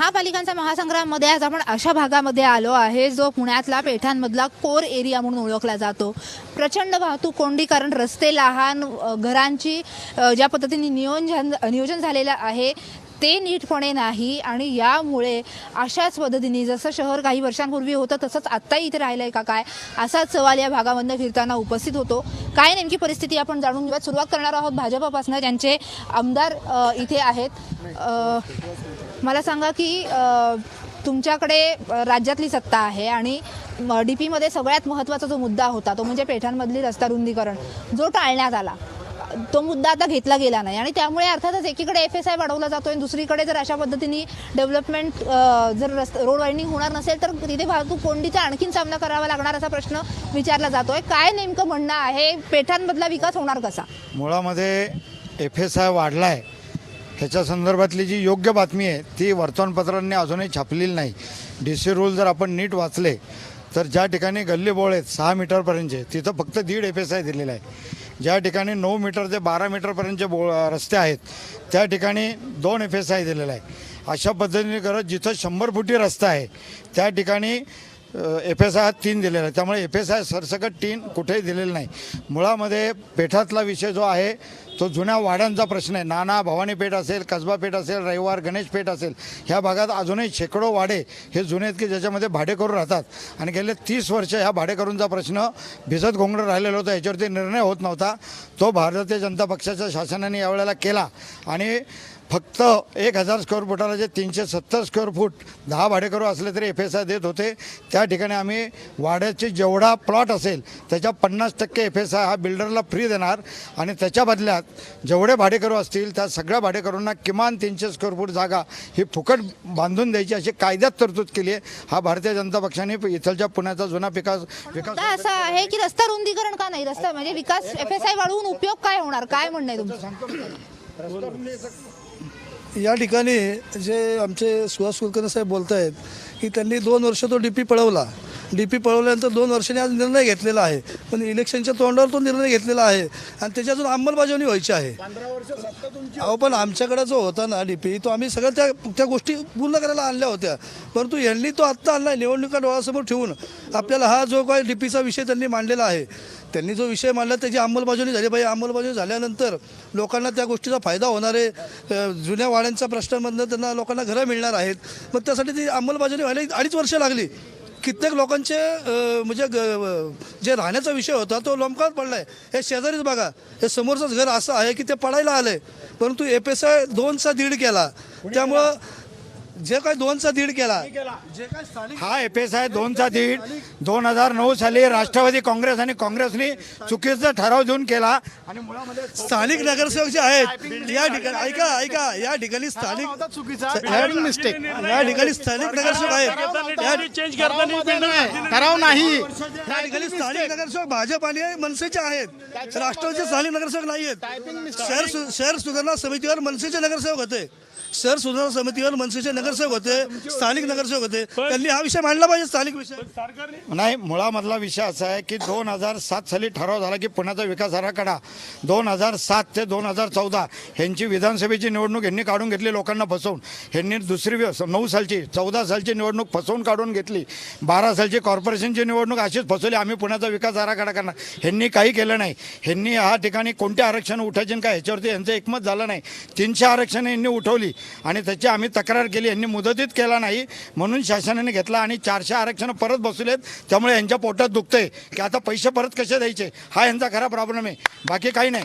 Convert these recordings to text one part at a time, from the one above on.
महापालिकांचा महासंग्राममध्ये आज आपण अशा भागामध्ये आलो आहे जो पुण्यातला पेठांमधला कोर एरिया म्हणून ओळखला जातो. प्रचंड वाहतूक कोंडी कारण रस्ते लहान घरांची ज्या पद्धतीने नियोजन नियोजन झालेलं आहे ते नीटपणे नाही. आणि यामुळे अशाच पद्धतीने जसं शहर काही वर्षांपूर्वी होतं तसंच आत्ताही इथे राहिलं आहे का काय असाच सवाल या भागामधनं फिरताना उपस्थित होतो. काय नेमकी परिस्थिती आपण जाणून घेऊयात. सुरुवात करणार आहोत भाजपापासून. ज्यांचे आमदार इथे आहेत. मला सांगा की तुमच्याकडे राज्यातली सत्ता आहे आणि डी पीमध्ये सगळ्यात महत्त्वाचा जो मुद्दा होता तो म्हणजे पेठांमधली रस्ता रुंदीकरण जो टाळण्यात आला तो मुद्दा आता घेतला गेला नाही. आणि त्यामुळे अर्थातच एकीकडे एफ एस आय वाढवला जातोय आणि दुसरीकडे जर अशा पद्धतीने डेव्हलपमेंट जर रस्त रोड वायडिंग होणार नसेल तर तिथे वाहतूक कोंडीचा आणखीन सामना करावा लागणार असा प्रश्न विचारला जातोय. काय नेमकं म्हणणं आहे? पेठांमधला विकास होणार कसा? मुळामध्ये एफ एस आय वाढला आहे ह्याच्या संदर्भातली जी योग्य बातमी आहे ती वर्तमानपत्रांनी अजूनही छापलेली नाही. डी सी रूल जर आपण नीट वाचले तर ज्या ठिकाणी गल्ली बोळ आहेत सहा मीटरपर्यंतचे तिथं फक्त दीड एफ एस आय दिलेला आहे. ज्या ठिकाणी नऊ मीटर ते बारा मीटरपर्यंतचे बो रस्ते आहेत त्या ठिकाणी दोन एफ एस आय दिलेला आहे. अशा पद्धतीने करत जिथं शंभर फुटी रस्ता आहे त्या ठिकाणी एफ एस आय हा तीन दिलेला आहे. त्यामुळे एफ एस आय सरसकट तीन कुठेही दिलेलं नाही. मुळामध्ये पेठातला विषय जो आहे तो जुन्या वाड्यांचा प्रश्न आहे. नाना भवानी पेठ असेल कसबा पेठ असेल रविवार गणेश पेठ असेल ह्या भागात अजूनही शेकडो वाडे हे जुने आहेत की ज्याच्यामध्ये भाडेकरू राहतात. आणि गेले तीस वर्ष ह्या भाडेकरूंचा प्रश्न भिजत घोंगडं राहिलेला होता. याच्यावरती निर्णय होत नव्हता. तो भारतीय जनता पक्षाच्या शासनाने यावेळेला केला. आणि फक्त एक हजार स्क्वेअर फुटाला जे तीनशे सत्तर स्क्वेअर फूट दहा भाडेकरू असले तरी एफ एस आय देत होते. त्या ठिकाणी आम्ही वाड्याची जेवढा प्लॉट असेल त्याच्या पन्नास टक्के एफ एस आय हा बिल्डरला फ्री देणार. आणि त्याच्या बदल्यात जेवढे भाडेकरू असतील त्या सगळ्या भाडेकरूंना किमान तीनशे स्क्वेअर फूट जागा ही फुकट बांधून द्यायची अशी कायद्यात तरतूद केली आहे. हा भारतीय जनता पक्षाने इथलच्या पुण्याचा जुना विकास विकास असा आहे की रस्ता रुंदीकरण का नाही? रस्ता म्हणजे विकास एफ एस आय वाढवून उपयोग काय होणार? काय म्हणणं आहे तुमचं? या ठिकाणी जे आमचे सुहास कुलकर्णी साहेब बोलत आहेत की त्यांनी दोन वर्ष तो डी पी पळवला. डी पी पळवल्यानंतर दोन वर्षांनी आज निर्णय घेतलेला आहे. पण इलेक्शनच्या तोंडावर तो निर्णय घेतलेला आहे. आणि त्याच्यातून अंमलबजावणी व्हायची आहे. अहो पण आमच्याकडे जो होता ना डी पी तो आम्ही सगळ्या त्या त्या गोष्टी पूर्ण करायला आणल्या होत्या. परंतु यांनी तो आत्ता आणला निवडणुका डोळ्यासमोर ठेवून आपल्याला हा जो काही डी पीचा विषय त्यांनी मांडलेला आहे त्यांनी जो विषय मांडला त्याची अंमलबजावणी झाली. पाहिजे अंमलबजावणी झाल्यानंतर लोकांना त्या गोष्टीचा फायदा होणार आहे. जुन्या वाड्यांच्या प्रश्नामधनं त्यांना लोकांना घरं मिळणार आहेत. मग त्यासाठी ती अंमलबजावणी व्हायला अडीच वर्ष लागली. कित्येक लोकांचे म्हणजे ग- जे राहण्याचा विषय होता तो लोंबकात पडला आहे हे शेजारीच बघा. हे समोरचंच घर असं आहे की ते पडायला आलं आहे परंतु एफ एस आय दोनचा दीड केला. त्यामुळं जे काही दोनचा दीड केला. जे काय स्थानिक हा एफ एस आय दोनचा दीड. दोन हजार नऊ साली राष्ट्रवादी काँग्रेस आणि काँग्रेसने चुकीचा ठराव देऊन केला. आणि मुळामध्ये स्थानिक नगरसेवक जे आहेत या ठिकाणी ऐका ऐका या ठिकाणी स्थानिक मिस्टेक या ठिकाणी स्थानिक नगरसेवक आहेत. या चेंज करताना ठराव नाही. या ठिकाणी स्थानिक नगरसेवक भाजप आणि मनसेचे आहेत. राष्ट्रवादीचे स्थानिक नगरसेवक नाही आहेत शहर सु- शहर सुधारणा समितीवर मनसेचे नगरसेवक होते. शहर सुधारणा समितीवर मनसेचे नगरसेवक होते स्थानिक नगरसेवक होते. त्यांनी हा विषय मांडला पाहिजे स्थानिक विषय. नाही मुळामधला विषय असा आहे की दोन हजार सात साली ठराव झाला की पुण्याचा विकास आराखडा दोन हजार सात ते दोन हजार चौदा ह्यांची विधानसभेची निवडणूक यांनी काढून घेतली लोकांना फसवून. ह्यांनी दुसरी नऊ सालची चौदा सालची निवडणूक फसवून काढून घेतली. बारा सालची कॉर्पोरेशनची निवडणूक अशीच फसवली. आम्ही पुण्याचा विकास आराखडा करणार. ह्यांनी काही केलं नाही. ह्यांनी ह्या ठिकाणी कोणते आरक्षण उठायचे काय ह्याच्यावरती यांचं एकमत झालं नाही. तीनशे आरक्षणं यांनी उठवली. आणि त्याची आम्ही तक्रार केली. यांनी मुदतीत केला नाही. म्हणून शासनाने घेतला आणि चारशे आरक्षणं परत बसवलेत. त्यामुळे यांच्या पोटात दुखतंय. की आता पैसे परत कसे द्यायचे? हा यांचा खरा प्रॉब्लेम आहे. बाकी काही नाही.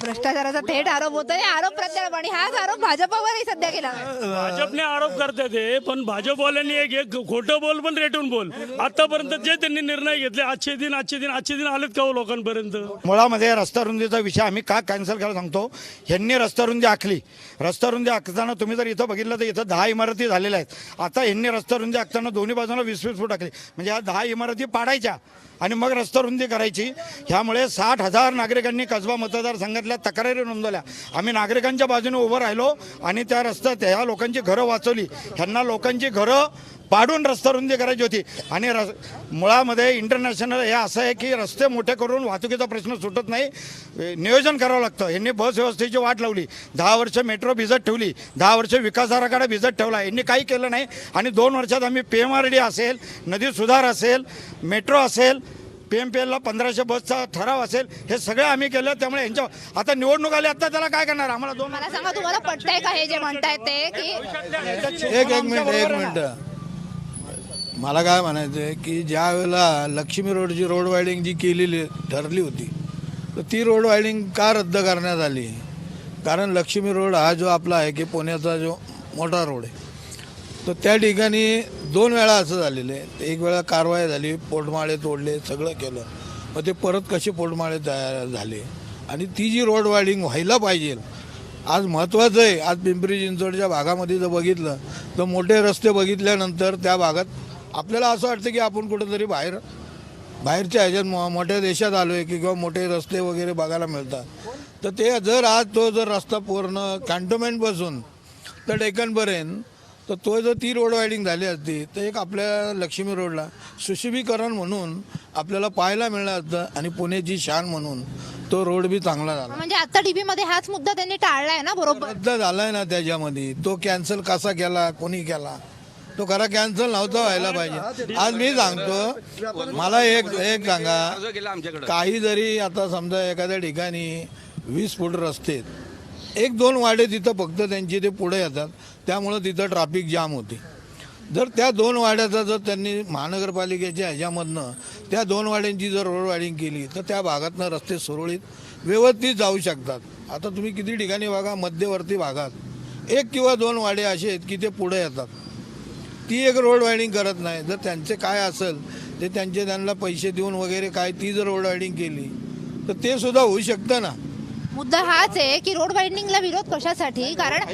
भ्रष्टाचाराचा थेट आरोप होतोय. आरोप प्रत्यारोप आणि हाच आरोप भाजपावरही सध्या केला भाजपने आरोप करते ते पण भाजपवाल्यांनी एक एक खोटं बोल पण रेटून बोल. आतापर्यंत जे त्यांनी निर्णय घेतले आजचे दिन आजचे दिन आजचे दिन आलेत का हो लोकांपर्यंत? मुळामध्ये रस्ता रुंदीचा विषय आम्ही का कॅन्सल करायला सांगतो? ह्यांनी रस्ता रुंदी आखली. रस्ता रुंदी आखताना तुम्ही जर इथं बघितलं तर इथं दहा इमारती झालेल्या आहेत. आता ह्यांनी रस्ता रुंदी आखताना दोन्ही बाजूला वीस वीस फूट आखली. म्हणजे ह्या दहा इमारती पाडायच्या. आणि मग रस्ता रुंदी करायची. ह्यामुळे साठ हजार नागरिकांनी कसबा मतदारसंघातल्या तक्रारी नोंदवल्या. आम्ही नागरिकांच्या बाजूने उभं राहिलो आणि त्या रस्त्यात ह्या लोकांची घरं वाचवली. ह्यांना लोकांची घरं पाडून रस्ता रुंदी करायची होती. आणि रस मुळामध्ये इंटरनॅशनल हे असं आहे की रस्ते मोठे करून वाहतुकीचा प्रश्न सुटत नाही. नियोजन करावं लागतं. यांनी बस व्यवस्थेची वाट लावली. दहा वर्ष मेट्रो भिजत ठेवली. दहा वर्ष विकास आराखडा भिजत ठेवला. यांनी काही केलं नाही. आणि दोन वर्षात आम्ही पी एम आर डी असेल नदी सुधार असेल मेट्रो असेल पी एम पी एलला पंधराशे बसचा ठराव असेल हे सगळं आम्ही केलं. त्यामुळे यांच्या आता निवडणूक आली आता त्याला काय करणार? आम्हाला दोन मला सांगा तुम्हाला पटतंय का हे जे म्हणतायत ते? की एक एक मिनिट एक मिनिट. मला काय म्हणायचं आहे की ज्या वेळेला लक्ष्मी रोडची रोड वायडिंग जी केलेली ठरली होती तर ती रोड वायडिंग का रद्द करण्यात आली? कारण लक्ष्मी रोड हा जो आपला आहे की पुण्याचा जो मोठा रोड आहे तर त्या ठिकाणी दोन वेळा असं झालेलं आहे. एक वेळा कारवाई झाली पोटमाळे तोडले सगळं केलं. मग ते परत कसे पोटमाळे तयार झाले? आणि ती जी रोड वायडिंग व्हायला पाहिजे आज महत्त्वाचं आहे. आज पिंपरी चिंचवडच्या भागामध्ये जर बघितलं तर मोठे रस्ते बघितल्यानंतर त्या भागात आपल्याला असं वाटतं की आपण कुठंतरी बाहेर बाहेरच्या ह्याच्यात मो मोठ्या देशात आलो आहे की किंवा मोठे रस्ते वगैरे बघायला मिळतात. तर ते जर आज तो जर रस्ता पूर्ण कॅन्टोमेंटपासून तर डेक्कनपर्यंत तर तो जर ती रोड वायडिंग झाली असती तर एक आपल्या लक्ष्मी रोडला सुशोभीकरण म्हणून आपल्याला पाहायला मिळलं असतं आणि पुण्याची शान म्हणून तो रोड बी चांगला झाला. म्हणजे आता डीपी मध्ये हाच मुद्दा त्यांनी टाळलाय ना बरोबर? रद्द झालाय ना त्याच्यामध्ये. तो कॅन्सल कसा केला कोणी केला? तो खरा कॅन्सल नव्हता व्हायला पाहिजे. आज मी सांगतो मला एक एक सांगा काही जरी आता समजा एखाद्या ठिकाणी वीस फूट रस्ते. एक दोन वाडे तिथं फक्त त्यांची ते पुढे येतात त्यामुळं तिथं ट्रॅफिक जाम होते. जर त्या दोन वाड्याचा जर त्यांनी महानगरपालिकेच्या ह्याच्यामधनं त्या दोन वाड्यांची जर रोड केली तर त्या भागातनं रस्ते सुरळीत व्यवस्थित जाऊ शकतात. आता तुम्ही किती ठिकाणी बघा मध्यवर्ती भागात एक किंवा दोन वाडे असे आहेत की ते पुढे येतात. ती एक रोड वायडिंग करत नाही. जर त्यांचे काय असेल ते त्यांचे त्यांना पैसे देऊन वगैरे काय ती जर रोड वायडिंग केली तर ते सुद्धा होऊ शकतं ना. मुद्दा हाच आहे की रोड वायडिंगला विरोध कशासाठी? कारण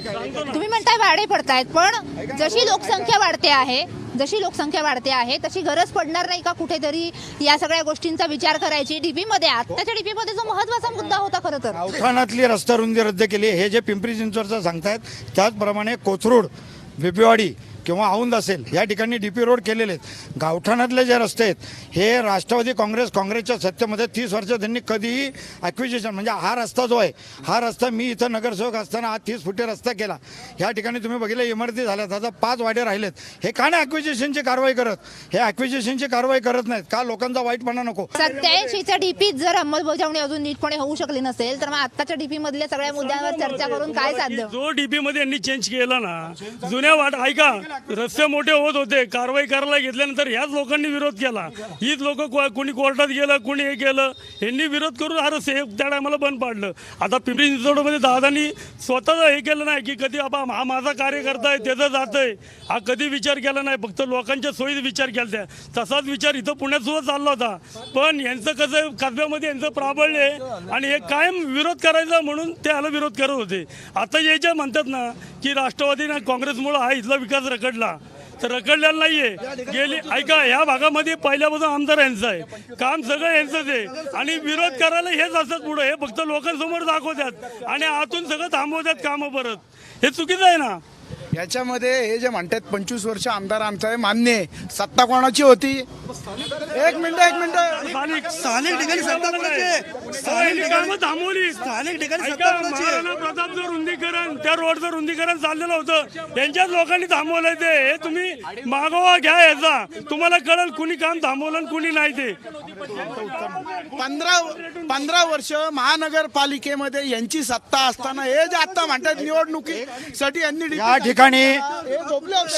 तुम्ही म्हणताय वाडे पडतायत पण जशी लोकसंख्या वाढते आहे जशी लोकसंख्या वाढते आहे तशी गरज पडणार नाही का कुठेतरी या सगळ्या गोष्टींचा विचार करायची डीपी मध्ये आत्ताच्या डीपी मध्ये जो महत्त्वाचा मुद्दा होता खरं तर. गावठाणातली रस्ता रुंदी रद्द केली हे जे पिंपरी चिंचवडचं सांगतायत त्याचप्रमाणे कोथरूड बिपिवाडी किंवा औंध असेल या ठिकाणी डी पी रोड केलेले आहेत. गावठाणातले जे रस्ते आहेत हे राष्ट्रवादी काँग्रेस काँग्रेसच्या सत्तेमध्ये तीस वर्ष त्यांनी कधीही ॲक्विजिशन म्हणजे हा रस्ता जो आहे हा रस्ता मी इथं नगरसेवक असताना हा तीस फुटे रस्ता केला. या ठिकाणी तुम्ही बघितलं इमारती झाल्यात. आता पाच वाडे राहिलेत. हे का नाही ॲक्विजिशनची कारवाई करत? हे ॲक्विजिशनची कारवाई करत नाहीत. का लोकांचा वाईटपणा नको? सत्याऐंशीच्या डीपी जर अंमलबजावणी अजून नीटपणे होऊ शकली नसेल तर मग आत्ताच्या डीपी मधल्या सगळ्या मुद्द्यांवर चर्चा करून काय साध्य? जो डीपी मध्ये यांनी चेंज केला ना जुन्या वाट ऐका रस्ते मोठे होत होते. कारवाई करायला घेतल्यानंतर ह्याच लोकांनी विरोध केला. हीच लोक कोणी कोर्टात गेलं कोणी हे केलं यांनी विरोध करून हा रस्ते त्या टायमाला बंद पाडलं. आता पिंपरी चिंचवडमध्ये दादांनी स्वतःच हे केलं नाही की कधी बाबा हा माझा कार्यकर्ता आहे त्याचं जात आहे हा कधी विचार केला नाही फक्त लोकांच्या सोयीत विचार केला तसाच विचार इथं पुण्यात सुद्धा चालला होता. पण यांचं कसं कसब्यामध्ये यांचं प्राबल्य आहे आणि हे कायम विरोध करायचा म्हणून ते आलं विरोध करत होते. आता हे जे म्हणतात ना की राष्ट्रवादी काँग्रेसमुळं काँग्रेसमुळे हा इथला विकास रखडला. तर रखडलेला नाहीये. गेली ऐका ह्या भागामध्ये पहिल्यापासून आमदार यांचं आहे. काम सगळं यांचंच आहे. आणि विरोध करायला हेच असतात पुढे. हे फक्त लोकांसमोर दाखवतात. आणि आतून सगळं थांबवतात कामं परत. हे चुकीचं आहे ना? याच्यामध्ये हे जे म्हणतात पंचवीस वर्ष आमदार आमचा आहे मान्य आहे. सत्ता कोणाची होती? एक मिनिट एक मिनिट. स्थानिक ठिकाणी सत्ता कोणाची आहे? स्थानिक ठिकाणी- थांबवली स्थानिक ठिकाणी ऐका, सत्ता कोणाची आहे? महाराणा प्रतापचं रुंदीकरण त्या रोडचं रुंदीकरण चाललेलं होतं. त्यांच्याच लोकांनी थांबवलंय ते. हे तुम्ही मागोवा घ्या याचा. तुम्हाला कळेल कुणी काम थांबवलं आणि कुणी नाही ते. पंधरा पंधरा वर्ष महानगरपालिकेमध्ये यांची सत्ता असताना हे जे आता म्हणतात निवडणुकीसाठी यांनी या ठिकाणी?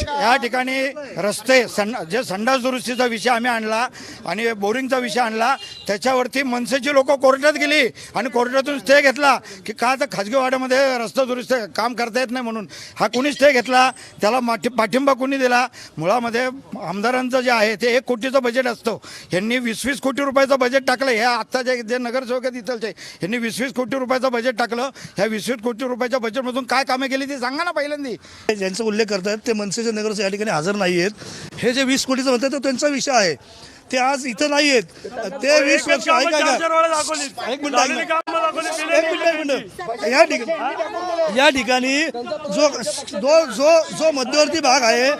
या ठिकाणी रस्ते सं जे संडास दुरुस्तीचा विषय आम्ही आणला आणि बोरिंगचा विषय आणला त्याच्यावरती मनसेची लोक कोर्टात गेली आणि कोर्टातून स्टे घेतला की का तर खाजगी वाड्यामध्ये रस्ता दुरुस्त काम करता येत नाही म्हणून. हा कुणी स्टे घेतला त्याला माठी पाठिंबा कुणी दिला? मुळामध्ये आमदारांचं जे आहे ते एक कोटीचं बजेट असतं. यांनी वीस वीस कोटी रुपयाचं बजेट टाकलं. हे आत्ता जे जे नगरसेवक इथलचे यांनी वीस वीस कोटी रुपयाचं बजेट टाकलं. ह्या वीस वीस कोटी रुपयाच्या बजेटमधून काय कामे केली ती सांगा ना पहिल्यांदी. ज्यांचा उल्लेख करतायत ते मनसेचे नगरसेवक या ठिकाणी हजर नाही आहेत हे जे वीस कोटीचं म्हणतात तो त्यांचा विषय आहे. ते आज इथं नाही आहेत ते वीस वर्ष ऐका वेळा का. एक मिनिट ऐका. या ठिकाणी या ठिकाणी जो जो जो जो मध्यवर्ती भाग आहे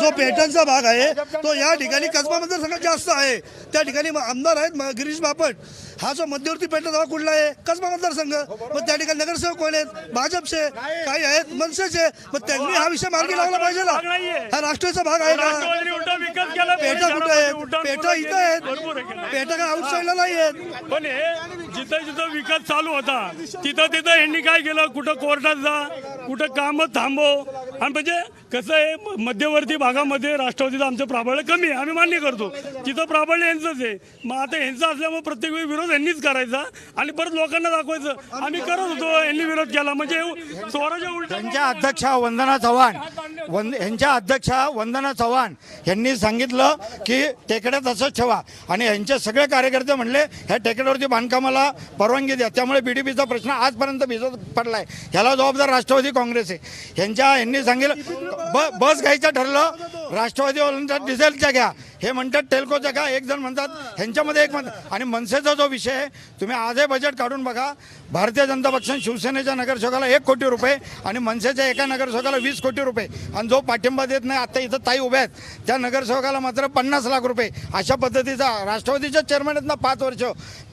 जो पेटनचा भाग आहे तो या ठिकाणी कसबा मतदारसंघात जास्त आहे. त्या ठिकाणी आमदार आहेत गिरीश बापट. हा जो मध्यवर्ती पेटचा भाग कुठला आहे? कसबा मतदारसंघ? मग त्या ठिकाणी नगरसेवक कोण आहेत? भाजपचे काही आहेत? मनसेचे? मग त्यांनी हा विषय मार्गी लावला पाहिजे ना. हा राष्ट्रीयचा भाग आहे ना. केला पेटा कुठं आहेत? पेटा इथं. आहेत. पेटा काय आउटसाईडला नाही आहेत. पण हे जिथं जिथं विकास चालू होता तिथं तिथं यांनी काय केलं? कुठं कोर्टात जा कुठं काम थांबव आणि म्हणजे कसं आहे मध्यवर्ती भागामध्ये राष्ट्रवादीचं आमचं प्राबल्य कमी आहे. आम्ही मान्य करतो. तिथं प्राबल्य यांचंच आहे. मग आता यांचं असल्यामुळे प्रत्येक वेळी विरोध यांनीच करायचा आणि परत लोकांना दाखवायचं. आम्ही करत होतो यांनी विरोध केला. म्हणजे स्वराज्य उलट त्यांच्या अध्यक्षा वंदना चव्हाण वंद यांच्या अध्यक्षा वंदना चव्हाण यांनी सांगितलं की टेकड्या तसंच ठेवा. आणि यांचे सगळे कार्यकर्ते म्हणले ह्या टेकड्यावरती बांधकामाला परवानगी द्या. त्यामुळे बीडीपीचा प्रश्न आजपर्यंत भिजत पडलाय. ह्याला जबाबदार राष्ट्रवादी काँग्रेस आहे. यांच्या यांनी सांगितलं ब बस घ्यायचं ठरलं राष्ट्रवादीवाल्यांचा डिझेलच्या घ्या. हे म्हणतात टेल्कोच्या घ्या. एक जण म्हणतात ह्यांच्यामध्ये एक म्हणतात. आणि मनसेचा जो विषय आहे तुम्ही आजही बजेट काढून बघा. भारतीय जनता पक्ष शिवसेनेच्या नगरसेवकाला एक कोटी रुपये आणि मनसेच्या एका नगरसेवकाला वीस कोटी रुपये. आणि जो पाठिंबा देत नाही आता इथं ताई उभ्या आहेत. त्या नगरसेवकाला मात्र पन्नास लाख रुपये. अशा पद्धतीचा राष्ट्रवादीच्या चेअरमॅन आहेत ना पाच वर्ष.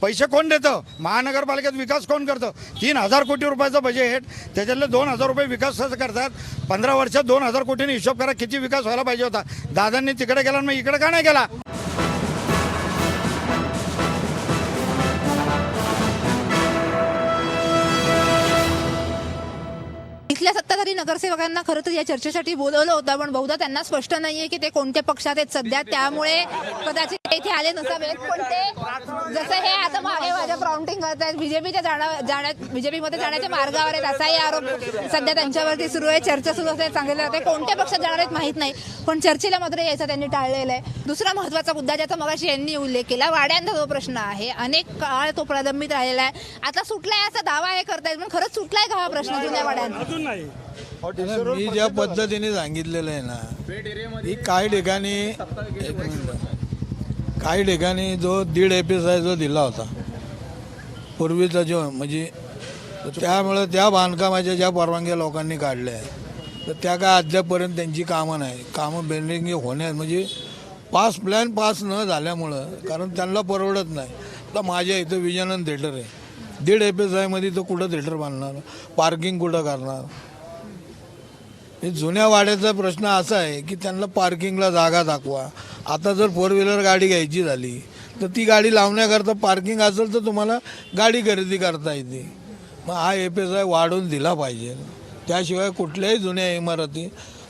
पैसे कोण देतं? महानगरपालिकेत विकास कोण करतं? तीन हजार कोटी रुपयाचं बजेट त्याच्यातले दोन हजार रुपये विकास कसं करतात. पंधरा वर्षात दोन हजार कोटीने हिशोब करा किती विकास व्हायला पाहिजे होता. दादांनी तिकडे गेला मग इकडे का नाही गेला? इथल्या सत्ताधारी नगरसेवकांना खरं तर या चर्चेसाठी बोलवलं होतं पण बहुधा त्यांना स्पष्ट नाहीये की ते कोणत्या पक्षात आहेत सध्या. त्यामुळे कदाचित इथे आले नसावेत पण ते जसं हे आता मागे माझ्या प्राउंटिंग करतायत बीजेपीच्या जाण्यात बीजेपीमध्ये जाण्याच्या मार्गावर आहेत. असाही आरोप सध्या त्यांच्यावरती सुरू आहे. चर्चा सुरू असते सांगितलं जाते कोणत्या पक्षात जाणार आहेत माहीत नाही. पण चर्चेला मात्र यायचा त्यांनी टाळलेला आहे. दुसरा महत्त्वाचा मुद्दा ज्याचा मगाशी यांनी उल्लेख केला वाड्यांचा जो प्रश्न आहे अनेक काळ तो प्रलंबित राहिलेला आहे. आता सुटलाय असा दावा हे करतायत पण खरंच सुटलाय का हा प्रश्न जुन्या वाड्यांचा? अजून नाही. मी ज्या पद्धतीने सांगितलेलं आहे ना ही काही ठिकाणी काही ठिकाणी जो दीड एफ एस आय जो दिला होता पूर्वीचा जो म्हणजे त्यामुळं त्यामुळे त्या बांधकामाच्या ज्या परवानग्या लोकांनी काढल्या आहेत तर त्या काय अद्यापपर्यंत त्यांची कामं नाही. कामं बेंडिंग होण्यात म्हणजे पास प्लॅन पास न झाल्यामुळं कारण त्यांना परवडत नाही. तर माझ्या इथं विजनन थिएटर आहे. दीड एफ एस आयमध्ये तो कुठं थिएटर बांधणार? पार्किंग कुठं करणार? जुन्या वाड्याचा प्रश्न असा आहे की त्यांना पार्किंगला जागा दाखवा. आता जर फोर व्हीलर गाडी घ्यायची झाली तर ती गाडी लावण्याकरता पार्किंग असेल तर तुम्हाला गाडी खरेदी करता येते. मग हा एफ एस आय वाढवून दिला पाहिजे. त्याशिवाय कुठल्याही जुन्या इमारती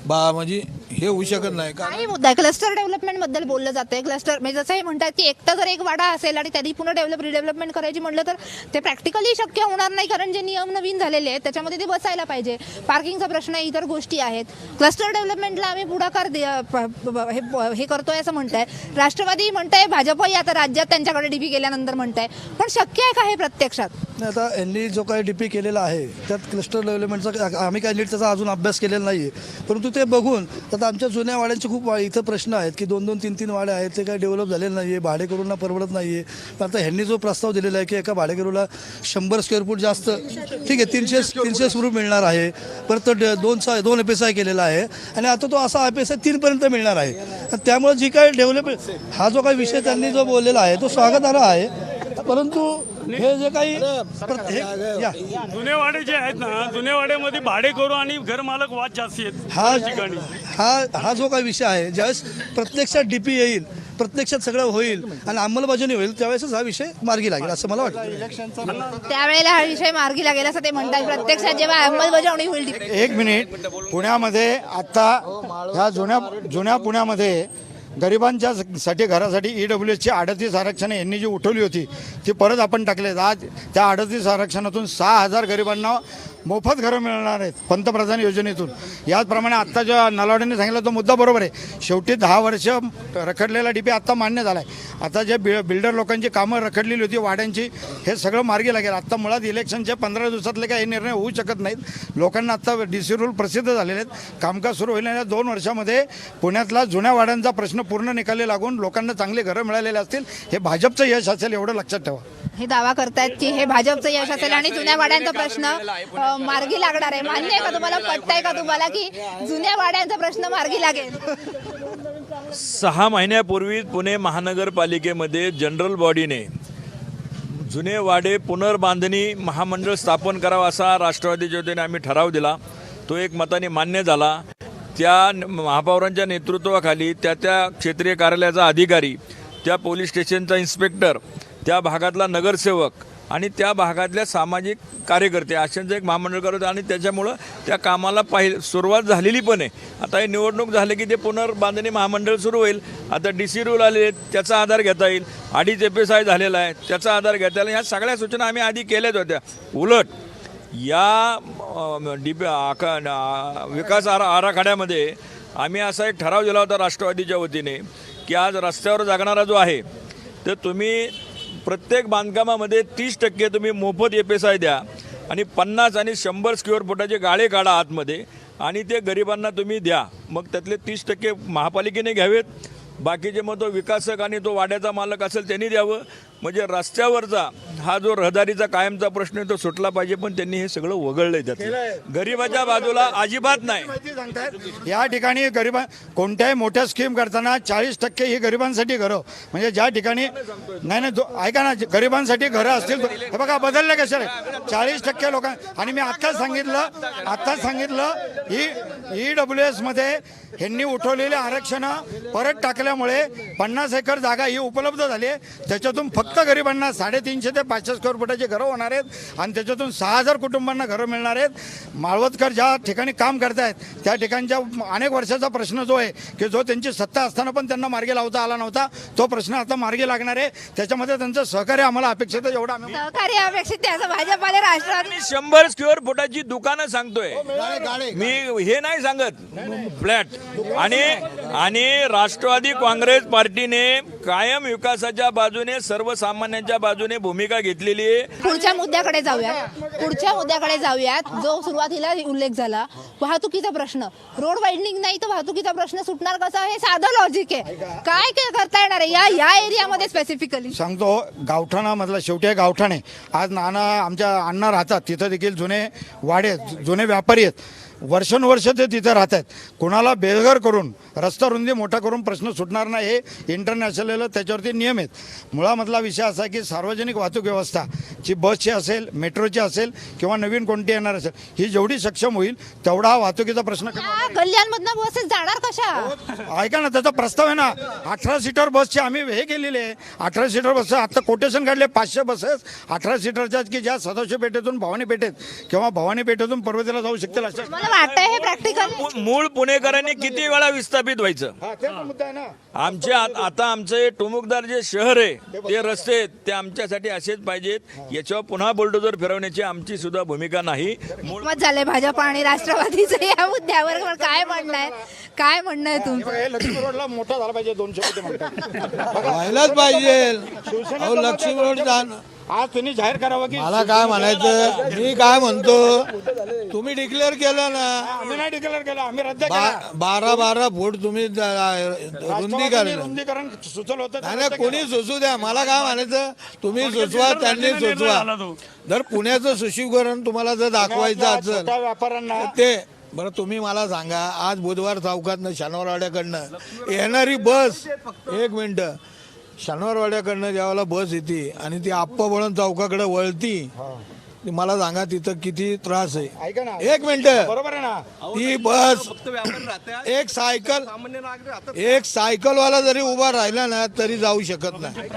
बा म्हणजे हे होऊ शकत नाही का काही मुद्दा आहे. क्लस्टर डेव्हलपमेंटबद्दल बोललं जातंय. क्लस्टर म्हणजे जसं हे म्हणतात की एकटा जर एक वाडा असेल आणि त्यांनी पुन्हा डेव्हलप रिडेव्हलपमेंट करायची म्हटलं तर ते प्रॅक्टिकली शक्य होणार नाही कारण जे नियम नवीन झालेले आहेत त्याच्यामध्ये ते बसायला पाहिजे. पार्किंगचा प्रश्न आहे इतर गोष्टी आहेत. क्लस्टर डेव्हलपमेंटला आम्ही पुढाकार दे- हे हे करतोय असं म्हणताय. राष्ट्रवादी म्हणताय भाजपही आता राज्यात त्यांच्याकडे डीपी गेल्यानंतर म्हणताय. पण शक्य आहे का हे प्रत्यक्षात? नाही, आता यांनी जो काही डी पी केलेला आहे त्यात क्लस्टर डेव्हलपमेंटचा आम्ही काही नीट त्याचा अजून अभ्यास केलेला नाही आहे परंतु ते बघून आता आमच्या जुन्या वाड्यांचे खूप वा- इथं प्रश्न आहेत की दोन दोन तीन तीन वाड्या आहेत ते काही डेव्हलप झालेले नाही आहे भाडेकरूंना परवडत नाही आहे आता ह्यांनी जो प्रस्ताव दिलेला आहे की एका भाडेकरूला शंभर स्क्वेअर फूट जास्त ठीक आहे तीनशे तीनशे स्वरूप मिळणार आहे. परत दोनचा ड- दोन सा दोन केलेला आहे. आणि आता तो असा अपेसाय तीनपर्यंत मिळणार आहे. त्यामुळे जी काय डेव्हलप हा जो काही विषय त्यांनी जो बोललेला आहे तो स्वागतार्ह आहे. परंतु हे जे काही जुने वाडे जे आहेत ना जुने वाड्यामध्ये भाडे करू आणि घर मालक वाद जास्ती आहेत हा ठिकाणी. हा हा जो काही विषय आहे ज्यावेळेस प्रत्यक्षात डीपी येईल प्रत्यक्षात सगळं होईल आणि अंमलबजावणी होईल त्यावेळेसच हा विषय मार्गी लागेल असं मला वाटतं. त्यावेळेला हा विषय मार्गी लागेल असं ते म्हणतात. प्रत्यक्षात जेव्हा अंमलबजावणी होईल एक मिनिट. पुण्यामध्ये आत्ता ह्या जुन्या जुन्या पुण्यामध्ये गरिबांच्या साठी घरासाठी ई डब्ल्यू एसची अडतीस आरक्षणं यांनी जी उठवली होती ती परत आपण टाकलेत. आज त्या अडतीस आरक्षणातून सहा हजार गरिबांना मोफत घरं मिळणार आहेत पंतप्रधान योजनेतून. याचप्रमाणे आत्ता ज्या नलावड्यांनी सांगितलं तो मुद्दा बरोबर आहे. शेवटी दहा वर्ष रखडलेला डीपी आत्ता मान्य झाला आहे आता जे बि बिल्डर लोकांची कामं रखडलेली होती वाड्यांची हे सगळं मार्गी लागेल. आत्ता मुळात इलेक्शनच्या पंधरा दिवसातले काही निर्णय होऊ शकत नाहीत. लोकांना आत्ता डी सी रूल प्रसिद्ध झालेले आहेत. कामकाज सुरू होईल या दोन वर्षामध्ये पुण्यातला जुन्या वाड्यांचा प्रश्न पूर्ण निकाली लागून लोकांना चांगले घरं मिळालेले असतील हे भाजपचं यश असेल एवढं लक्षात ठेवा. हे दावा करतायत की हे भाजपचं यश असेल आणि जुन्या वाड्यांचा प्रश्न मार्गी लागणार आहे. मान्य आहे का तुम्हाला? पटतंय का तुम्हाला की जुन्या वाड्यांचा प्रश्न मार्गी लागेल? सहा महिन्यापूर्वी पुणे महानगरपालिकेमध्ये जनरल बॉडीने जुने वाडे पुनर्बांधणी महामंडळ स्थापन करावं असा राष्ट्रवादीच्या वतीने आम्ही ठराव दिला. तो एक मताने मान्य झाला. त्या महापौरांच्या नेतृत्वाखाली त्या त्या क्षेत्रीय कार्यालयाचा अधिकारी त्या पोलीस स्टेशनचा इन्स्पेक्टर त्या भागातला नगरसेवक आणि त्या भागातल्या सामाजिक कार्यकर्ते अशांचं एक महामंडळ करत आणि त्याच्यामुळं त्या कामाला पाहि सुरुवात झालेली पण आहे. आता हे निवडणूक झाले की ते पुनर्बांधणी महामंडळ सुरू होईल. आता डी सी रूल आले त्याचा आधार घेता येईल. अडीच एफ एस आय झालेला आहे त्याचा आधार घेता येईल. ह्या सगळ्या सूचना आम्ही आधी केल्याच होत्या. उलट या डी पी आका विकास आरा आराखड्यामध्ये आम्ही असा एक ठराव दिला होता राष्ट्रवादीच्या वतीने की आज रस्त्यावर जागणारा जो आहे तर तुम्ही प्रत्येक बांधकामामध्ये तीस टक्के तुम्ही मोफत एफ एस आय द्या आणि पन्नास आणि शंभर स्क्वेअर फुटाचे गाळे काढा आतमध्ये आणि ते गरिबांना तुम्ही द्या. मग त्यातले तीस टक्के महापालिकेने घ्यावेत. बाकीचे मग तो विकासक आणि तो वाड्याचा मालक असेल त्यांनी द्यावं. म्हणजे रस्त्यावरचा हा जो रहदारीचा कायमचा प्रश्न आहे तो सुटला पाहिजे पण त्यांनी हे सगळं वगळलंय त्यात गरीबाच्या बाजूला अजिबात नाही. या ठिकाणी गरिबा कोणत्याही मोठ्या स्कीम करताना चाळीस टक्के ही गरिबांसाठी घरं. म्हणजे ज्या ठिकाणी नाही नाही ऐका ना गरिबांसाठी घरं असतील हे बघा बदललं कशाला? चाळीस टक्के लोकां आणि मी आत्ताच सांगितलं आत्ताच सांगितलं ही ई डब्ल्यू एसमध्ये ह्यांनी उठवलेले आरक्षणं परत टाकल्यामुळे पन्नास एकर जागा ही उपलब्ध झाली आहे. त्याच्यातून फक्त गरिबांना साडेतीनशे ते पाचशे स्क्वेअर फुटाची घरं होणार आहेत आणि त्याच्यातून सहा हजार कुटुंबांना घरं मिळणार आहेत. माळवतकर ज्या ठिकाणी काम करतायत त्या ठिकाणच्या अनेक वर्षाचा प्रश्न जो आहे की जो त्यांची सत्ता असताना पण त्यांना मार्गी लावता आला नव्हता तो प्रश्न आता मार्गी लागणार आहे. त्याच्यामध्ये त्यांचं सहकार्य आम्हाला अपेक्षित आहे एवढं आम्ही सहकार्य अपेक्षित आहे असं भाजपाने राष्ट्रवादी शंभर स्क्वेअर फुटाची दुकानं सांगतोय. मी हे नाही सांगत. फ्लॅट. आणि आणि राष्ट्रवादी काँग्रेस पार्टीने कायम विकासाच्या बाजूने सर्वसामान्यांच्या बाजूने भूमिका घेतलेली आहे. पुढच्या मुद्द्याकडे जाऊयात पुढच्या मुद्द्याकडे जाऊयात. जो सुरुवातीला उल्लेख झाला वाहतुकीचा प्रश्न. रोड वाईडनिंग नाही तर वाहतुकीचा प्रश्न सुटणार कसा? हे साधं लॉजिक आहे. काय काय करता येणार आहे? या या एरियामध्ये स्पेसिफिकली सांगतो गावठाणामधला शेवटी गावठाण. आहे आज नाना आमच्या अण्णा राहतात. तिथं देखील जुने वाडे आहेत, जुने व्यापारी आहेत. वर्षानुवर्ष ते तिथं राहत आहेत कुणाला बेघर करून रस्ता रुंदी मोठा करून प्रश्न सुटणार नाही हे इंटरनॅशनल त्याच्यावरती नियम आहेत. मुळामधला विषय असा आहे की सार्वजनिक वाहतूक व्यवस्था जी बसची असेल मेट्रोची असेल किंवा नवीन कोणती येणार असेल ही जेवढी सक्षम होईल तेवढा हा वाहतुकीचा प्रश्न कल्याणमधनं बसेस जाणार कशा? ऐका ना त्याचा प्रस्ताव आहे ना अठरा सीटर बसचे आम्ही हे केलेले आहे. अठरा सीटर बस आता कोटेशन काढले पाचशे बसेस. अठरा सीटरच्या की ज्या सदाशिव पेठेतून भवानी पेठेत किंवा भवानी पेठेतून पर्वतीला जाऊ शकतील अशा वाटतंय हे प्रॅक्टिकल मू- मूळ पुणेकरांनी किती वेळा विस्थापित व्हायचं? हा तेच तर मुद्दा आहे ना. आमचे आत- आता आमचे टुमुकदार जे शहर आहे ते रस्ते आहेत ते आमच्यासाठी असेच पाहिजेत. याच्यावर पुन्हा बुलडोजर फिरवण्याची आमची सुद्धा भूमिका नाही. मूळ मत झालंय भाजप आणि राष्ट्रवादीचं या मुद्द्यावर? पण काय म्हणणं आहे काय म्हणणं आहे तुमचं? हे लक्ष्मी रोडला मोठा झाला पाहिजे दोनशे कोटी म्हणतात. व्हायलाच पाहिजे. अहो लक्ष्मी रोड जाण आज त्यांनी जाहीर करावं की मला काय म्हणायचं? मी काय म्हणतो? तुम्ही डिक्लेअर केलं ना. आम्ही नाही डिक्लेअर केलं आम्ही रद्द केला. बा- बारा बारा फूट तुम्ही रुंदी राष्ट्रवादीने करणं रुंदीकरण सुचवलं होतं नाही नाही कोणी सुचू द्या. मला काय म्हणायचं? तुम्ही सुचवा त्यांनी सुचवा. जर पुण्याचं सुशुभीकरण तुम्हाला जर दाखवायचं असेल छोट्या व्यापाऱ्यांना ते बरं तुम्ही मला सांगा आज बुधवार चौकातनं शनिवारवाड्याकडनं येणारी बस एक मिनिट. शनिवारवाड्याकडनं ज्यावेळेला बस येते आणि ती आप्पा वळण चौकाकडे वळती ती मला सांगा तिथं किती त्रास आहे. ऐका ना. एक मिनिट. बरोबर आहे ना. ती बस एक सायकल एक सायकलवाला जरी उभा राहिला ना तरी जाऊ शकत नाही.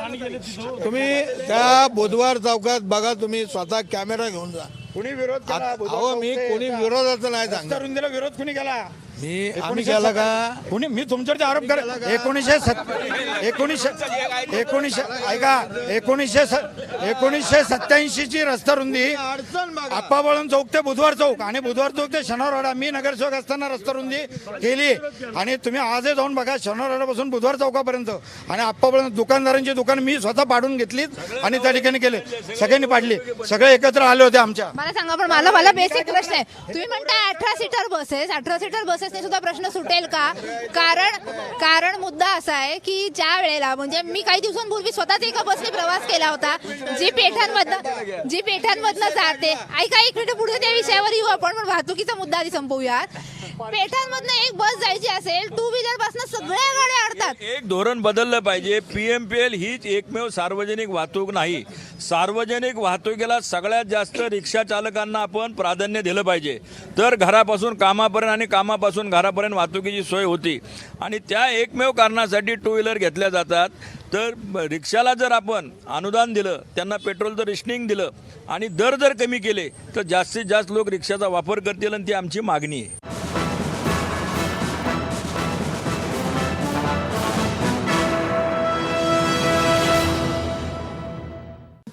तुम्ही त्या बुधवार चौकात बघा तुम्ही स्वतः कॅमेरा घेऊन जा. कुणी विरोध केला? अहो मी कोणी विरोधाचं नाही सांगत रुंदीला विरोध कुणी केला? मी आम्ही केला का? कुणी मी तुमच्यावरती आरोप कर एकोणीसशे सत एकोणीसशे एकोणीसशे ऐका एकोणीसशे स- एकोणीसशे सत्याऐंशी ची रस्ता रुंदी. अडचण बघा. आप्पाबळून चौक ते बुधवार चौक आणि बुधवार चौक ते शनिवारवाडा. मी नगरसेवक असताना रस्ता रुंदी केली. आणि तुम्ही आजही जाऊन बघा शनिवारवाड्यापासून बुधवार चौकापर्यंत. आणि आप्पाबळून दुकानदारांची दुकान मी स्वतः पाडून घेतलीत आणि त्या ठिकाणी केले. सगळ्यांनी पाडली. सगळे एकत्र आले होते आमच्या. मला सांगा पण मला मला बेसिक प्रश्न आहे. तुम्ही म्हणताय अठरा सीटर बसेस अठरा सीटर बसेस बसने सुद्धा प्रश्न सुटेल का? कारण कारण मुद्दा असा आहे की ज्या वेळेला म्हणजे मी काही दिवसांपूर्वी स्वतःच एका बसने प्रवास केला होता जी पेठांमधनं जी पेठांमधनं जाते. ऐका एक मिनिट पुढे त्या विषयावर येऊ आपण पण वाहतुकीचा मुद्दा आधी संपवूयात. पेठांमधनं एक बस जायची असेल टू व्हीलर बसनं सगळ्या गाड्या अडतात. एक धोरण बदललं पाहिजे. पीएमपीएल हीच एकमेव सार्वजनिक वाहतूक नाही. सार्वजनिक वाहतुकीला सगळ्यात जास्त रिक्षा चालकांना आपण प्राधान्य दिलं पाहिजे. तर घरापासून कामापर्यंत आणि कामापासून घरापर्यंत वाहतुकीची सोय होती. आणि त्या एकमेव कारणासाठी टू व्हीलर घेतल्या जातात. तर रिक्षाला जर आपण अनुदान दिलं त्यांना पेट्रोलचं रिशनिंग दिलं आणि दर जर कमी केले तर जास्तीत जास्त लोक रिक्षाचा वापर करतील आणि ती आमची मागणी आहे.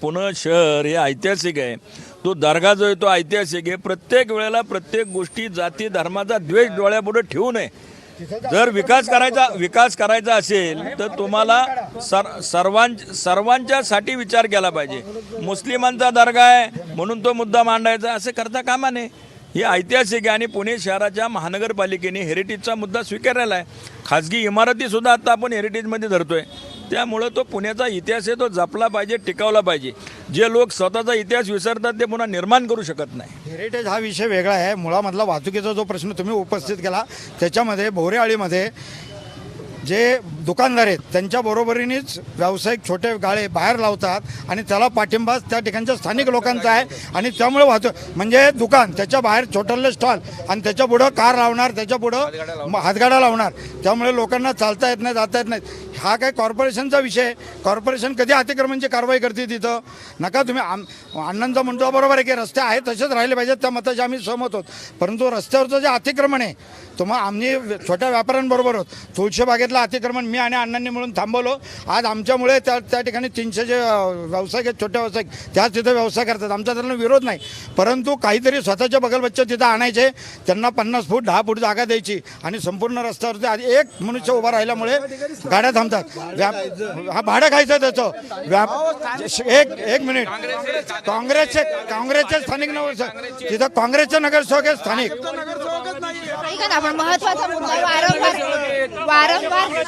पुणे शहर हे ऐतिहासिक आहे. तो दर्गा जो आहे तो ऐतिहासिक आहे. प्रत्येक वेळेला प्रत्येक गोष्टी जाती धर्माचा द्वेष डोळ्यापुढे ठेवू नये. जर विकास करायचा विकास करायचा असेल तर तुम्हाला सर सर्वां सर्वांच्यासाठी विचार केला पाहिजे. मुस्लिमांचा दर्गा आहे म्हणून तो मुद्दा मांडायचा. असं करता कामा नये. हे ऐतिहासिक आहे आणि पुणे शहराच्या महानगरपालिकेने हेरिटेजचा मुद्दा स्वीकारलेला आहे. खाजगी इमारतीसुद्धा आता आपण हेरिटेजमध्ये धरतोय. त्यामुळं तो पुण्याचा इतिहास आहे तो जपला पाहिजे टिकवला पाहिजे. जे लोक स्वतःचा इतिहास विसरतात ते पुन्हा निर्माण करू शकत नाही. हेरिटेज हा विषय वेगळा आहे. मुळामधला वाहतुकीचा जो प्रश्न तुम्ही उपस्थित केला त्याच्यामध्ये भोवरेआळीमध्ये जे दुकानदार आहेत त्यांच्या बरोबरीनेच व्यावसायिक छोटे गाळे बाहेर लावतात आणि त्याला पाठिंबा त्या ठिकाणच्या स्थानिक लोकांचा आहे आणि त्यामुळे वाहतूक म्हणजे दुकान त्याच्या बाहेर छोटले स्टॉल आणि त्याच्या पुढं कार लावणार त्याच्या पुढं हातगाडा लावणार. त्यामुळे लोकांना चालता येत नाही जाता येत नाही. हा काय कॉर्पोरेशनचा विषय कॉर्पोरेशन कधी अतिक्रमणची कारवाई करते तिथं? नका तुम्ही आम अण्णांचा म्हणतो बरोबर आहे की रस्ते आहेत तसेच राहिले पाहिजेत त्या मताशी आम्ही सहमत होत परंतु रस्त्यावरचं जे अतिक्रमण आहे तुम्हाला आम्ही छोट्या व्यापाऱ्यांबरोबर होत. तुळशीबागेतलं अतिक्रमण मी आणि अण्णांनी मिळून थांबवलो. आज आमच्यामुळे त्या त्या ठिकाणी तीनशे जे व्यावसायिक आहेत छोट्या व्यावसायिक त्याच तिथं व्यवसाय करतात. आमचा त्यांना विरोध नाही. परंतु काहीतरी स्वतःच्या बगलबच्चे तिथं आणायचे. त्यांना पन्नास फूट दहा फूट जागा द्यायची आणि संपूर्ण रस्त्यावरती आधी एक मनुष्य उभा राहिल्यामुळे गाड्या थांबतात. व्याप हा भाडं खायचं त्याचं. व्याप एक एक मिनिट. काँग्रेसचे काँग्रेसचे स्थानिक नगरसेवक तिथं काँग्रेसचे नगरसेवक आहे स्थानिक. ऐका ना आपण महत्त्वाचा मुद्दा वारंवार वारंवार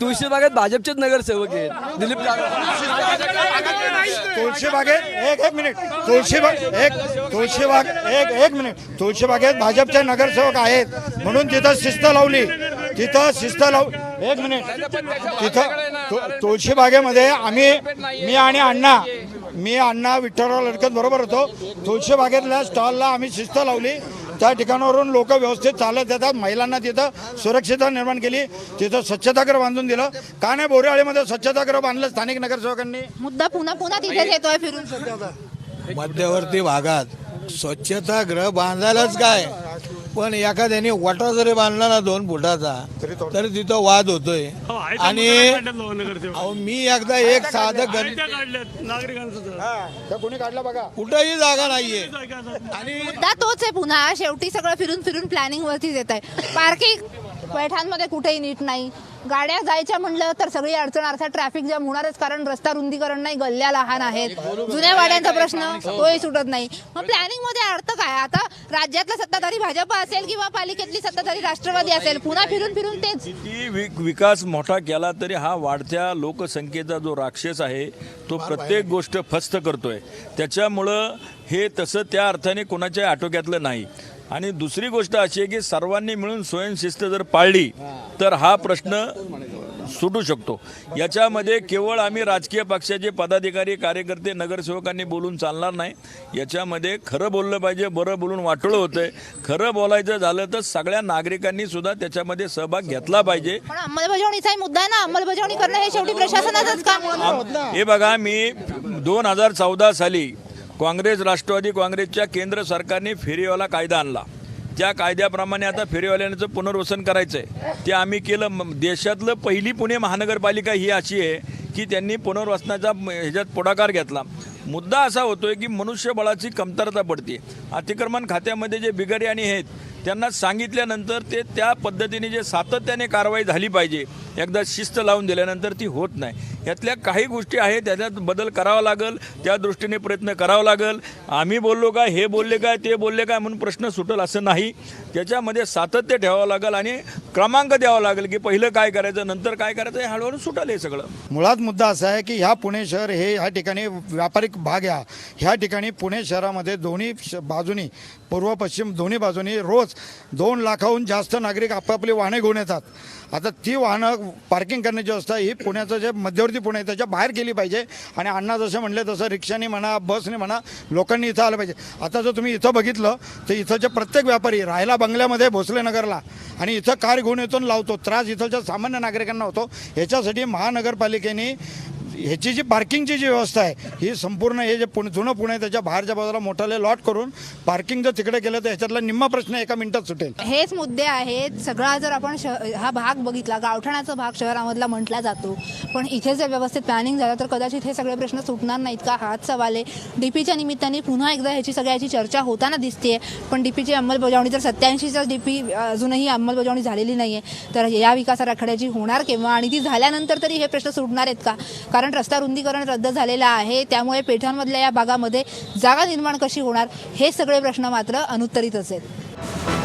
तुळशीबागेत भाजपचेच नगरसेवक आहेत. दिलीप तुळशीबागेत एक एक मिनिट. तुळशीबाग एक तुळशीबाग एक एक मिनिट. तुळशीबागेत भाजपचे नगरसेवक आहेत. म्हणून तिथं शिस्त लावली. तिथं शिस्त लाव एक मिनिट. तिथं तु- तुळशीबागेमध्ये आम्ही मी आणि अण्णा मी अण्णा विठ्ठलराव लडकत बरोबर होतो. तुळशीबागेतल्या स्टॉलला आम्ही शिस्त लावली. त्या ठिकाणावरून लोक व्यवस्थित चालत येतात महिलांना तिथं सुरक्षितता निर्माण केली. तिथं स्वच्छतागृह बांधून दिलं. का नाही बोरेवाडीमध्ये स्वच्छतागृह बांधलं स्थानिक नगरसेवकांनी? मुद्दा पुन्हा पुन्हा तिथेच येतोय फिरून. मध्यवर्ती भागात स्वच्छतागृह बांधायलाच काय? पण एखाद्याने वटा जरी बांधला ना दोन फुटाचा तरी तिथं वाद होतोय. हो, आणि. अहो, मी एकदा एक साधं गण नागरिकांचं कोणी काढला बघा. कुठंही जागा नाहीये. आणि मुद्दा तोच आहे पुन्हा. शेवटी सगळं फिरून फिरून प्लॅनिंग वरतीच येत आहे पार्किंग पैठणमध्ये कुठेही नीट नाही. गाड्या जायच्या म्हणलं तर सगळी अडचण अर्थात ट्रॅफिक जाम होणारच कारण रस्ता रुंदीकरण नाही गल्ल्या लहान आहेत. जुन्या वाड्यांचा प्रश्न तोही सुटत नाही. मग प्लॅनिंगमध्ये अर्थ काय? आता राज्यातला सत्ताधारी भाजप असेल किंवा पालिकेतली सत्ताधारी राष्ट्रवादी असेल पुन्हा फिरून फिरून तेच. किती विकास मोठा केला तरी हा वाढत्या लोकसंख्येचा जो राक्षस आहे तो प्रत्येक गोष्ट फस्त करतोय. त्याच्यामुळं हे तसं त्या अर्थाने कोणाच्या आटोक्यातलं नाही. आणि दुसरी गोष्ट अशी आहे की सर्वांनी मिळून स्वयंशिस्त जर पाळली तर हा प्रश्न सुटू शकतो. याच्यामध्ये केवळ आम्ही राजकीय पक्षाचे पदाधिकारी कार्यकर्ते नगरसेवकांनी बोलून चालणार नाही. याच्यामध्ये खरं बोललं पाहिजे बरं बोलून वाटोळं होतंय. खरं बोलायचं झालं तर सगळ्या नागरिकांनी सुद्धा त्याच्यामध्ये सहभाग घेतला पाहिजे. पण अंमलबजावणीचाही मुद्दा आहे ना अंमलबजावणी करणं हे शेवटी प्रशासनाचंच काम. आहे. हे बघा मी दोन हजार चौदा साली काँग्रेस राष्ट्रवादी काँग्रेसच्या केंद्र सरकारने फेरीवाला कायदा आणला. त्या कायद्याप्रमाणे आता फेरीवाल्यांचं पुनर्वसन करायचं आहे ते आम्ही केलं देशातलं पहिली पुणे महानगरपालिका ही अशी आहे की त्यांनी पुनर्वसनाचा ह्याच्यात पुढाकार घेतला. मुद्दा असा होतोय की मनुष्यबळाची कमतरता पडते. अतिक्रमण खात्यामध्ये जे बिगारी आणि आहेत त्यांना सांगितल्यानंतर ते त्या पद्धतीने जे सातत्याने कारवाई झाली पाहिजे एकदा शिस्त लावून दिल्यानंतर ती होत नाही. यातल्या काही गोष्टी आहेत त्याच्यात बदल करावा लागेल त्या दृष्टीने प्रयत्न करावा लागेल. आम्ही बोललो काय हे बोलले काय ते बोलले काय म्हणून प्रश्न सुटेल असं नाही. त्याच्यामध्ये सातत्य ठेवावं लागेल आणि क्रमांक द्यावा लागेल की पहिलं काय करायचं नंतर काय करायचं हे हळूहळू सुटेल हे सगळं. मुळात मुद्दा असा आहे की ह्या पुणे शहर हे ह्या ठिकाणी व्यापारिक भाग आहे. ह्या ठिकाणी पुणे शहरामध्ये दोन्ही श- बाजूनी पूर्व पश्चिम दोन्ही बाजूनी रोज दोन लाखाहून जास्त नागरिक आपापली वाहने घेऊन येतात. आता ती वाहनं पार्किंग करण्याची व्यवस्था ही पुण्याचं जे मध्यवर्ती पुणे आहे त्याच्या बाहेर केली पाहिजे. आणि अण्णा जसं म्हणले तसं रिक्षाने म्हणा बसने म्हणा लोकांनी इथं आलं पाहिजे. आता जर तुम्ही इथं बघितलं तर इथंचे प्रत्येक व्यापारी राहायला बंगल्यामध्ये भोसले नगरला आणि इथं कार घेऊन येतो लावतो. त्रास इथंच्या सामान्य नागरिकांना होतो. ह्याच्यासाठी महानगरपालिकेने ह्याची जी पार्किंगची जी व्यवस्था आहे ही संपूर्ण हे जे पुणे जुनं पुणे आहे त्याच्या बाहेरच्या बाजूला मोठाले लॉट करून पार्किंग जर तिकडे केलं तर ह्याच्यातला निम्मा प्रश्न एका मिनिटात सुटेल. हेच मुद्दे आहेत. सगळा जर आपण हा भाग बघितला गावठाणाचा भाग शहरामधला म्हटला जातो पण इथे जर व्यवस्थित प्लॅनिंग झालं तर कदाचित हे सगळे प्रश्न सुटणार नाहीत का? हाच सवाल आहे. डीपीच्या निमित्ताने पुन्हा एकदा ह्याची सगळ्याची चर्चा होताना दिसते पण डीपीची अंमलबजावणी जर सत्याऐंशीचा डीपी अजूनही अंमलबजावणी झालेली नाही आहे तर या विकास आराखड्याची होणार केव्हा? आणि ती झाल्यानंतर तरी हे प्रश्न सुटणार आहेत का? कारण कारण रस्ता रुंदीकरण रद्द झालेलं आहे त्यामुळे पेठांमधल्या या भागामध्ये जागा निर्माण कशी होणार हे सगळे प्रश्न मात्र अनुत्तरितच आहेत.